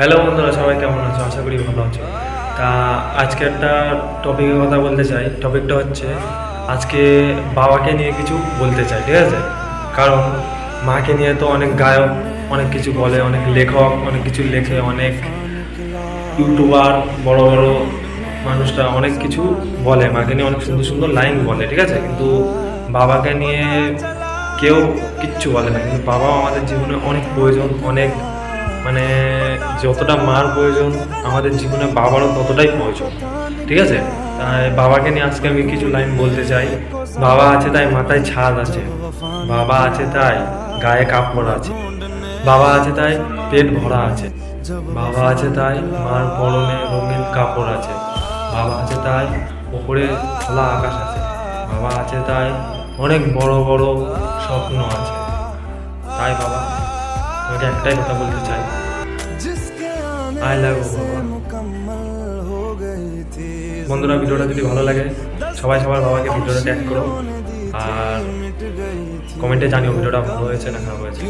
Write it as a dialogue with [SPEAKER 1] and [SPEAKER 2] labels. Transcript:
[SPEAKER 1] Hello বন্ধুরা, সবাই কেমন আছো? আশা করি ভালো আছো। তা আজকে একটা টপিকের কথা বলতে চাই। টপিকটা হচ্ছে, আজকে বাবাকে নিয়ে কিছু বলতে চাই, ঠিক আছে? কারণ মাকে নিয়ে তো অনেক গায়ক, অনেক কিছু বলে, অনেক লেখক, অনেক কিছু লেখে, অনেক ইউটিউবার বড় বড় মানুষরা অনেক কিছু বলে, মাকে নিয়ে অনেক সুন্দর সুন্দর লাইন বলে, ঠিক আছে? কিন্তু বাবাকে নিয়ে কেউ কিচ্ছু বলে না। কিন্তু বাবা আমাদের জীবনে অনেক প্রয়োজন, অনেক মানে যতটা মার প্রয়োজন আমাদের জীবনে বাবারও ততটাই প্রয়োজন, ঠিক আছে? বাবাকে নিয়ে আজকে আমি কিছু লাইন বলতে চাই। বাবা আছে তাই মাথায় ছাদ আছে, বাবা আছে তাই গায়ে কাপড় আছে, বাবা আছে তাই পেট ভরা আছে, বাবা আছে তাই মার পরনে রঙিন কাপড় আছে, বাবা আছে তাই ওপরে খোলা আকাশ আছে, বাবা আছে তাই অনেক বড় বড় স্বপ্ন তোমাকে একটাই কথা বলতে চাই। আই লাভ বন্ধুরা, ভিডিওটা যদি ভালো লাগে, সবাই সবার বাবাকে ভিডিওটা ট্যাগ করো। আর কমেন্টে জানিও ভিডিওটা ভালো হয়েছে না খারাপ হয়েছে।